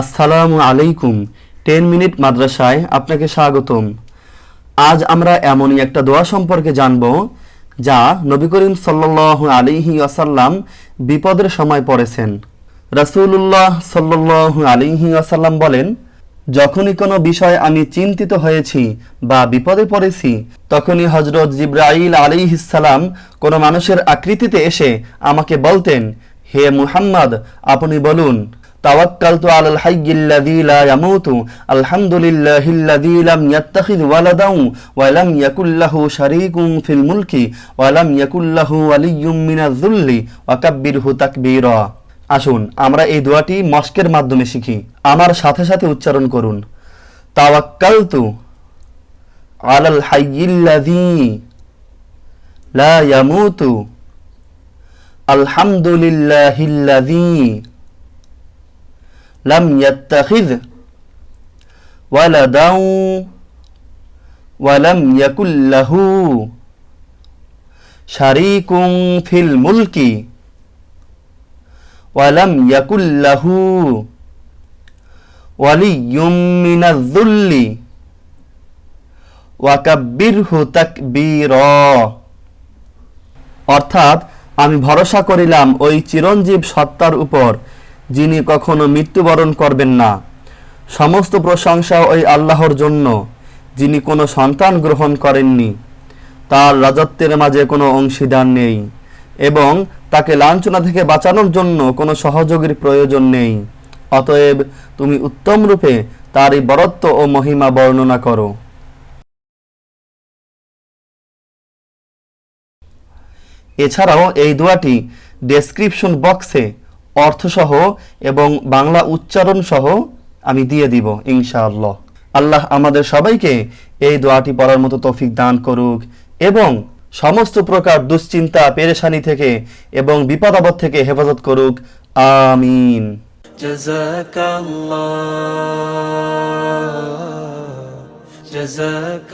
আসসালামু আলাইকুম। Ten minute মাদ্রাসায় আপনাকে স্বাগতম। আজ আমরা এমনই একটা দোয়া সম্পর্কে জানব, যা নবী করিম সাল্লাল্লাহু আলাইহি আসাল্লাম বিপদের সময় পড়েছেন। রাসূলুল্লাহ সাল্লাল্লাহু আলাইহি আসাল্লাম বলেন, যখনই কোনো বিষয় আমি চিন্তিত হয়েছি বা বিপদে পড়েছি, তখনই হজরত জিব্রাইল আলাইহিসসালাম কোনো মানুষের আকৃতিতে এসে আমাকে বলতেন, হে মুহাম্মদ, আপনি বলুন তাওয়াক্কালতু আলাল হাইয়্যিল্লাযী লা ইয়ামুতু, আলহামদুলিল্লাহিল্লাযী লাম ইয়াত্তাখিয ওয়ালাদাও ফিল মুলকি, ওয়া লাম ইয়াকুল লাহু ওয়ালিয়্যুম মিনায-যুল্লি ওয়া আসুন, আমরা এই দোয়াটি মস্কের মাধ্যমে শিখি। আমার সাথে সাথে উচ্চারণ করুন। তাওয়াক্কালতু আলাল হাইয়্যিল্লাযী লা ইয়ামুতু, আলহামদুলিল্লাহিল্লাযী لم يتخذ ولدا ولم يكن له شريك في الملك ولم يكن له ولي من الذل وكبره تكبيرا অর্থাৎ আমি ভরসা করিলাম ওই চিরঞ্জীব সত্তার উপর যিনি কখনো মৃত্যুবরণ করবেন না। সমস্ত প্রশংসা ওই আল্লাহর জন্য, যিনি কোনো সন্তান গ্রহণ করেননি। তার রাজত্বের মাঝে কোনো অংশীদার নেই এবং তাকে লাঞ্ছনা থেকে বাঁচানোর জন্য কোনো সহযোগীর প্রয়োজন নেই। অতএব তুমি উত্তম রূপে তার এই বরত্ব ও মহিমা বর্ণনা করো। এছাড়াও এই দোয়াটি ডেসক্রিপশন বক্সে অর্থসহ এবং বাংলা উচ্চারণ সহ আমি দিয়ে দিব ইনশাআল্লাহ আল্লাহ আমাদের সবাইকে এই দোয়াটি পড়ার মতো তৌফিক দান করুক এবং সমস্ত প্রকার দুশ্চিন্তা পেরেশানি থেকে এবং বিপদ আপদ থেকে হেফাজত করুক আমিন جزاك الله جزاك